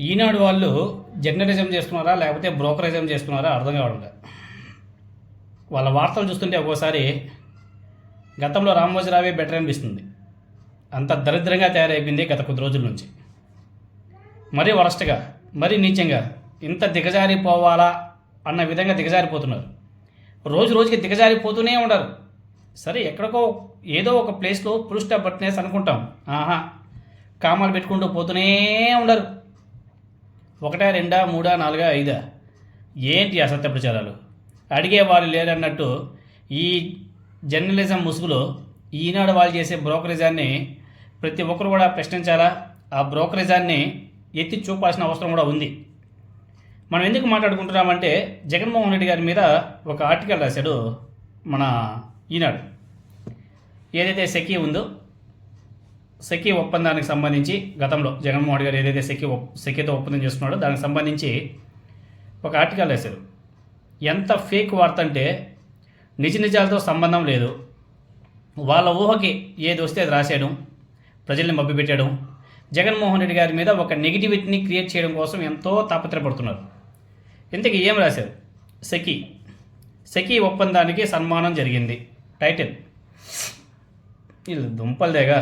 ఈనాడు వాళ్ళు జర్నలిజం చేస్తున్నారా లేకపోతే బ్రోకరిజం చేస్తున్నారా అర్థం కావడం వాళ్ళ వార్తలు చూస్తుంటే ఒక్కోసారి గతంలో రామోజీరావే బెటర్ అనిపిస్తుంది. అంత దరిద్రంగా తయారైపోయింది గత కొద్ది రోజుల నుంచి. మరీ వరస్ట్గా మరీ నీచంగా ఇంత దిగజారిపోవాలా అన్న విధంగా దిగజారిపోతున్నారు. రోజు రోజుకి దిగజారిపోతూనే ఉండరు. సరే ఎక్కడికో ఏదో ఒక ప్లేస్లో పురుష బట్నెస్ అనుకుంటాం. ఆహా కామాలు పెట్టుకుంటూ పోతూనే ఉండరు. ఒకటా రెండా మూడా నాలుగా ఐదా? ఏంటి అసత్య ప్రచారాలు అడిగే వాళ్ళు లేరన్నట్టు ఈ జర్నలిజం ముసుగులో ఈనాడు వాళ్ళు చేసే బ్రోకరేజాన్ని ప్రతి ఒక్కరు కూడా ప్రశ్నించాలా? ఆ బ్రోకరేజాన్ని ఎత్తి చూపాల్సిన అవసరం కూడా ఉంది. మనం ఎందుకు మాట్లాడుకుంటున్నామంటే జగన్మోహన్ రెడ్డి గారి మీద ఒక ఆర్టికల్ రాశాడు మన ఈనాడు. ఏదైతే సెకీ ఉందో సెకీ ఒప్పందానికి సంబంధించి గతంలో జగన్మోహన్ రెడ్డి గారు ఏదైతే సెకీ ఒప్ సెకీతో ఒప్పందం చేసుకున్నాడో దానికి సంబంధించి ఒక ఆర్టికల్ వేశారు ఎంత ఫేక్ వార్త అంటే నిజ నిజాలతో సంబంధం లేదు. వాళ్ళ ఊహకి ఏది వస్తే అది రాసేయడం ప్రజల్ని మభ్యపెట్టడం జగన్మోహన్ రెడ్డి గారి మీద ఒక నెగిటివిటీని క్రియేట్ చేయడం కోసం ఎంతో తాపత్రపడుతున్నారు ఇంతకీ ఏం రాశారు? సెకీ. సెకీ ఒప్పందానికి సన్మానం జరిగింది. టైటిల్. ఇది దుంపలదేగా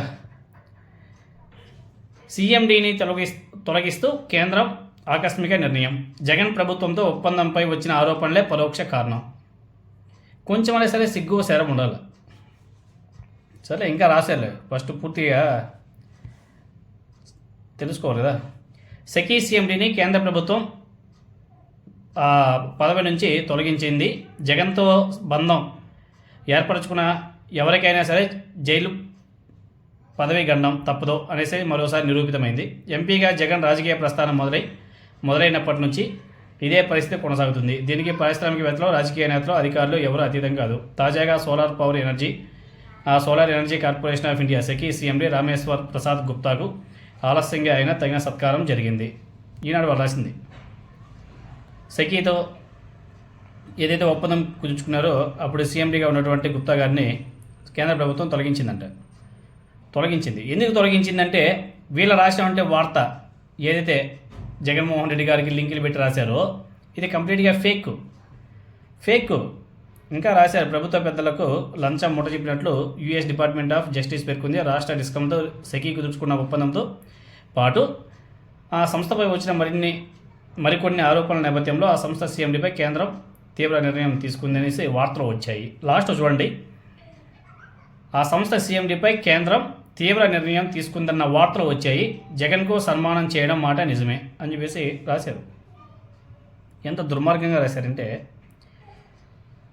సీఎండీని తొలగి తొలగిస్తూ కేంద్రం ఆకస్మిక నిర్ణయం. జగన్ ప్రభుత్వంతో ఒప్పందంపై వచ్చిన ఆరోపణలే పరోక్ష కారణం. కొంచెమైనా సరే సిగ్గు శరం ఉండాలి. సరే ఇంకా రాసేలే ఫస్ట్ పూర్తిగా తెలుసుకోవాలి కదా. సెకీ సీఎండీని కేంద్ర ప్రభుత్వం ఆ, పదవి నుంచి తొలగించింది. జగన్తో బంధం ఏర్పరచుకున్న ఎవరికైనా సరే జైలు పదవి గండం తప్పదు అనేసి మరోసారి నిరూపితమైంది. ఎంపీగా జగన్ రాజకీయ ప్రస్థానం మొదలై మొదలైనప్పటి నుంచి ఇదే పరిస్థితి కొనసాగుతుంది. దీనికి పారిశ్రామికవేత్తలు రాజకీయ నేతలు అధికారులు ఎవరు అతీతం కాదు. తాజాగా సోలార్ పవర్ ఎనర్జీ ఆ solar energy corporation of India SECI CMD Rameshwar Prasad గుప్తాకు ఆలస్యంగా అయినా తగిన సత్కారం జరిగింది. ఈనాడు వాళ్ళు రాసింది. సెకీతో ఏదైతే ఒప్పందం కుదుర్చుకున్నారో అప్పుడు సీఎండీగా ఉన్నటువంటి గుప్తా గారిని కేంద్ర ప్రభుత్వం తొలగించిందంట. తొలగించింది. ఎందుకు తొలగించిందంటే వీళ్ళ రాసినటువంటి వార్త ఏదైతే జగన్మోహన్ రెడ్డి గారికి లింకులు పెట్టి రాశారో ఇది కంప్లీట్గా ఫేక్ ఫేక్ ఇంకా రాశారు. ప్రభుత్వ పెద్దలకు లంచం ముట్ట చెప్పినట్లు యుఎస్ డిపార్ట్మెంట్ ఆఫ్ జస్టిస్ పేర్కొంది. రాష్ట్ర డిస్కంతో సెకీ కుదుర్చుకున్న ఒప్పందంతో పాటు ఆ సంస్థపై వచ్చిన మరిన్ని మరికొన్ని ఆరోపణల నేపథ్యంలో ఆ సంస్థ సీఎండీపై కేంద్రం తీవ్ర నిర్ణయం తీసుకుందనేసి వార్తలు వచ్చాయి. లాస్ట్ చూడండి. ఆ సంస్థ సీఎండీపై కేంద్రం తీవ్ర నిర్ణయం తీసుకుందన్న వార్తలు వచ్చాయి. జగన్కు సన్మానం చేయడం మాట నిజమే అని చెప్పేసి రాశారు. ఎంత దుర్మార్గంగా రాశారంటే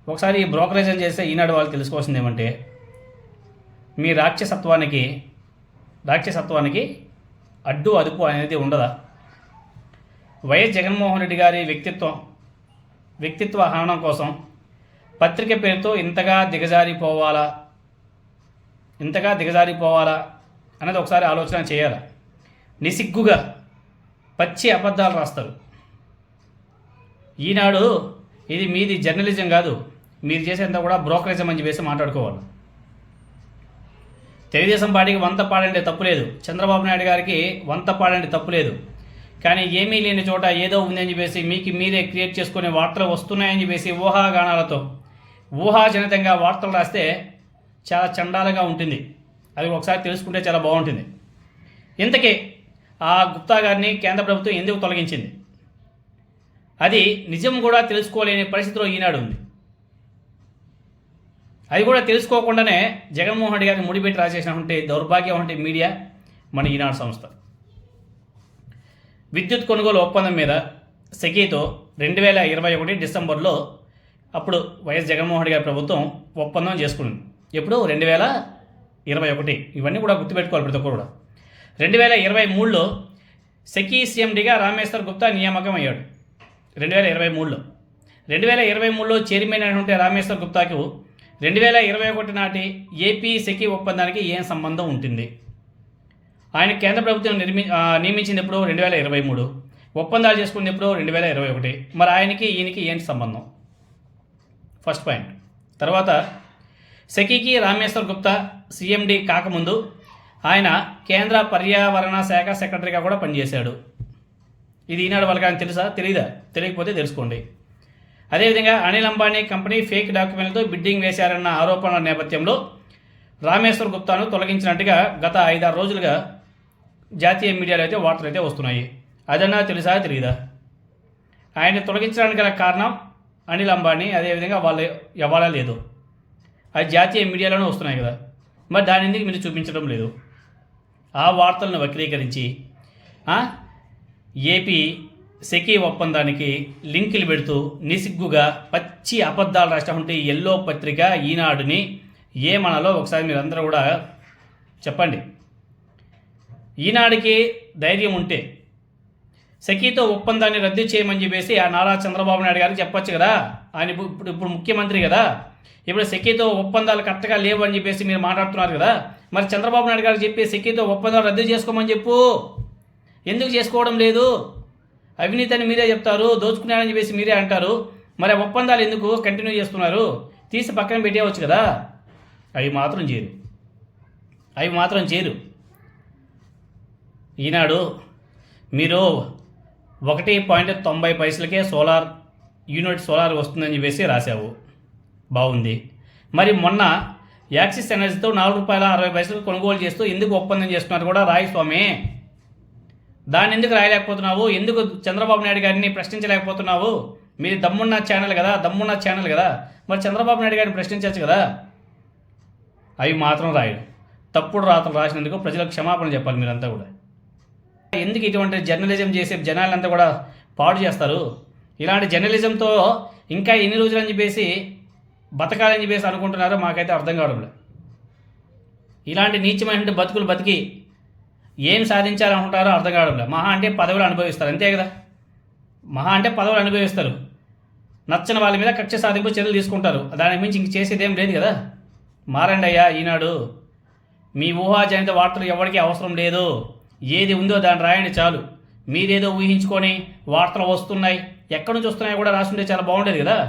ఒకసారి ఈ బ్రోకరేజన్ చేస్తే ఈనాడు వాళ్ళు తెలుసుకోవాల్సింది ఏమంటే మీ రాక్షసత్వానికి రాక్షసత్వానికి అడ్డు అదుపు అనేది ఉండదా? వైఎస్ జగన్మోహన్ రెడ్డి గారి వ్యక్తిత్వం వ్యక్తిత్వ హననం కోసం పత్రిక పేరుతో ఇంతగా దిగజారిపోవాలా? ఇంతగా దిగజారిపోవాలా అనేది ఒకసారి ఆలోచన చేయాలా? నిసిగ్గుగా పచ్చి అబద్ధాలు రాస్తారు. ఈనాడు ఇది మీది జర్నలిజం కాదు మీరు చేసేంత కూడా బ్రోకరేజం అని చెప్పేసి మాట్లాడుకోవాలి. తెలుగుదేశం పార్టీకి వంత పాడండి తప్పులేదు చంద్రబాబు నాయుడు గారికి వంత పాడండి తప్పులేదు కానీ ఏమీ లేని చోట ఏదో ఉందని చెప్పేసి మీకు మీరే క్రియేట్ చేసుకునే వార్తలు వస్తున్నాయని చెప్పేసి ఊహాగానాలతో ఊహాజనితంగా వార్తలు రాస్తే చాలా చండాలంగా ఉంటుంది. అది ఒకసారి తెలుసుకుంటే చాలా బాగుంటుంది. ఇంతకీ ఆ గుప్తా గారిని కేంద్ర ప్రభుత్వం ఎందుకు తొలగించింది? అది నిజం కూడా తెలుసుకోలేని పరిస్థితిలో ఈనాడు ఉంది. అది కూడా తెలుసుకోకుండానే జగన్మోహన్ రెడ్డి గారిని ముడిపెట్టి రాసేసినటువంటి దౌర్భాగ్యం అంటే మీడియా మన ఈనాడు సంస్థ. విద్యుత్ కొనుగోలు ఒప్పందం మీద సెకీతో రెండు వేల ఇరవై ఒకటి డిసెంబర్లో అప్పుడు వైఎస్ జగన్మోహన్ రెడ్డి గారి ప్రభుత్వం ఒప్పందం చేసుకుంది ఎప్పుడు రెండు వేల ఇరవై ఒకటి. ఇవన్నీ కూడా గుర్తుపెట్టుకోవాలి ప్రతి ఒక్కరు కూడా. రెండు వేల ఇరవై మూడులో సెకీ సీఎండిగా రామేశ్వర్ గుప్తా నియామకం అయ్యాడు. రెండు వేల ఇరవై మూడులో. రెండు వేల ఇరవై మూడులో చైర్మన్ అయినటువంటి రామేశ్వర్ గుప్తాకు రెండు వేల ఇరవై ఒకటి నాటి ఏపీ సెకీ ఒప్పందానికి ఏం సంబంధం ఉంటుంది? ఆయన కేంద్ర ప్రభుత్వం నిర్మి నియమించింది ఎప్పుడు రెండు వేల ఇరవై మూడు. ఒప్పందాలు చేసుకుంది ఎప్పుడు రెండు వేల ఇరవై ఒకటి. మరి ఆయనకి ఈయనకి ఏంటి సంబంధం? First point. తర్వాత సెకీకి రామేశ్వర్ గుప్తా సీఎండి కాకముందు ఆయన కేంద్ర పర్యావరణ శాఖ సెక్రటరీగా కూడా పనిచేశాడు. ఇది ఈనాడు వాళ్ళకి తెలుసా? తెలీదా? తెలియకపోతే తెలుసుకోండి. అదేవిధంగా అనిల్ అంబానీ కంపెనీ ఫేక్ డాక్యుమెంట్లతో బిడ్డింగ్ వేశారన్న ఆరోపణల నేపథ్యంలో రామేశ్వర్ గుప్తాను తొలగించినట్టుగా గత ఐదారు రోజులుగా జాతీయ మీడియాలో అయితే వార్తలు అయితే వస్తున్నాయి. అదన్నా తెలుసా? తెలియదా ఆయన తొలగించడానికి గల కారణం అనిల్ అంబానీ అదేవిధంగా వాళ్ళ ఇవ్వాలా లేదు. అది జాతీయ మీడియాలోనే వస్తున్నాయి కదా. మరి దాని ఎందుకు మీరు చూపించడం లేదు? ఆ వార్తలను వక్రీకరించి ఏపీ సెకీ ఒప్పందానికి లింకులు పెడుతూ నిసిగ్గుగా పచ్చి అబద్ధాలు రాసినటువంటి ఎల్లో పత్రిక ఈనాడుని ఏమనాలో ఒకసారి మీరందరూ కూడా చెప్పండి. ఈనాడికి ధైర్యం ఉంటే సఖీతో ఒప్పందాన్ని రద్దు చేయమని చెప్పేసి ఆ నారా చంద్రబాబు నాయుడు గారికి చెప్పొచ్చు కదా. ఆయన ఇప్పుడు ఇప్పుడు- ఇప్పుడు ముఖ్యమంత్రి కదా. ఇప్పుడు సెకీతో ఒప్పందాలు కరెక్ట్గా లేవు అని చెప్పేసి మీరు మాట్లాడుతున్నారు కదా. మరి చంద్రబాబు నాయుడు గారికి చెప్పి సెకీతో ఒప్పందాలు రద్దు చేసుకోమని చెప్పు. ఎందుకు చేసుకోవడం లేదు? అవినీతి అని మీరే చెప్తారు దోచుకున్నారని చెప్పేసి మీరే అంటారు. మరి ఒప్పందాలు ఎందుకు కంటిన్యూ చేస్తున్నారు? తీసి పక్కన పెట్టేయవచ్చు కదా. అవి మాత్రం చేయరు అవి మాత్రం చేయరు ఈనాడు మీరు ఒకటి పాయింట్ తొంభై పైసలకే సోలార్ యూనిట్ సోలార్ వస్తుందని చెప్పేసి రాశావు. బాగుంది. మరి మొన్న యాక్సిస్ ఎనర్జీతో నాలుగు రూపాయల అరవై పైసలు కొనుగోలు చేస్తూ ఎందుకు ఒప్పందం చేస్తున్నారు కూడా రాయస్వామి? దాన్ని ఎందుకు రాయలేకపోతున్నావు? ఎందుకు చంద్రబాబు నాయుడు గారిని ప్రశ్నించలేకపోతున్నావు? మీది దమ్మున్న ఛానల్ కదా దమ్మున్న ఛానల్ కదా. మరి చంద్రబాబు నాయుడు గారిని ప్రశ్నించవచ్చు కదా? అవి మాత్రం రాయడు తప్పుడు రాతలు రాసినందుకు ప్రజలకు క్షమాపణ చెప్పాలి మీరంతా కూడా. ఎందుకు ఇటువంటి జర్నలిజం చేసే జనాలంతా కూడా పాడు చేస్తారు? ఇలాంటి జర్నలిజంతో ఇంకా ఎన్ని రోజులు అని చెప్పేసి బతకాలని చెప్పేసి అనుకుంటున్నారో మాకైతే అర్థం కావడం లేదు. ఇలాంటి నీచమైన బతుకులు బతికి ఏం సాధించాలనుకుంటారో అర్థం కావడం లేదు. మహా అంటే పదవులు అనుభవిస్తారు. అంతే కదా? మహా అంటే పదవులు అనుభవిస్తారు. నచ్చని వాళ్ళ మీద కక్ష సాధింపు చర్యలు తీసుకుంటారు. దానికి మించి ఇంక చేసేదేం లేదు కదా? మారండి అయ్యా ఈనాడు మీ ఊహాజనిత వార్తలు ఎవరికీ అవసరం లేదు. ఏది ఉందో దాన్ని రాయండి చాలు. మీరేదో ఊహించుకొని వార్తలు వస్తున్నాయి. ఎక్కడి నుంచి వస్తున్నాయో కూడా రాసుంటే చాలా బాగుండేది కదా?